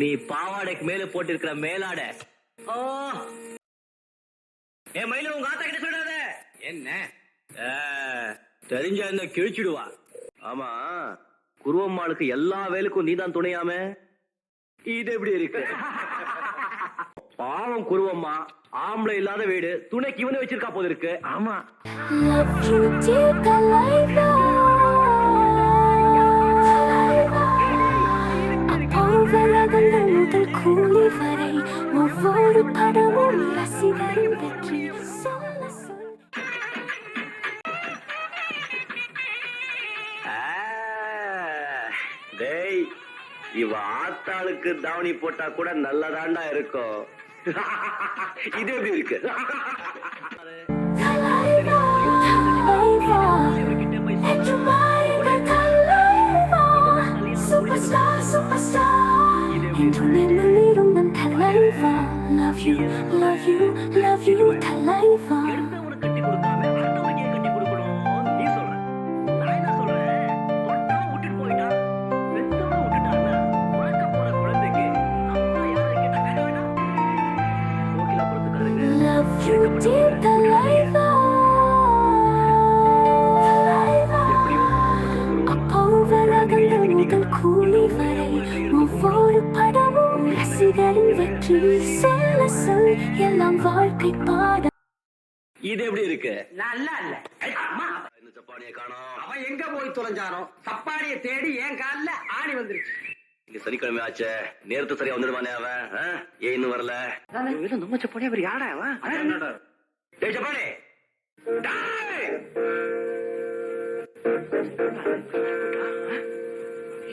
நீ பாவாடைக்கு மேல போட்டிருக்கிற மேலாட. ஓ ஏ மயில உங்க ஆத்தா கிட்ட சொல்லாத என்ன? தெரிஞ்ச என்ன கிழிச்சிடுவா? ஆமா குருவம்மாளுக்கு எல்லா வேலைக்கும் நீதான் துணையாம. இது எப்படி இருக்கு? பாவம் குருவம்மா ஆம்பளை இல்லாத வீடு துணைக்கு இவனு வச்சிருக்கா போது இருக்கு. ஆமா. டேய் இவ ஆத்தாளுக்கு தாவணி போட்டா கூட நல்லதாண்டா இருக்கும் இது எப்படி இருக்கு Love you, love you, love you, Talaifa. இது எப்படி இருக்கு? நல்லா இல்ல. சப்பானியை காணோம். அவன் எங்க போய் தொலைஞ்சானோ? சப்பாடிய தேடி என் கால்ல ஆணி வந்துருச்சு. இங்க சனிக்கிழமை ஆச்சே. நேரத்து சரியா வந்துடுவானே அவன்? ஏன் இன்னும் வரல? நம்ம சப்பாடி அவர் யாரா அவன்? டேய்!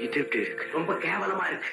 இது எப்படி இருக்கு? ரொம்ப கேவலமா இருக்கு.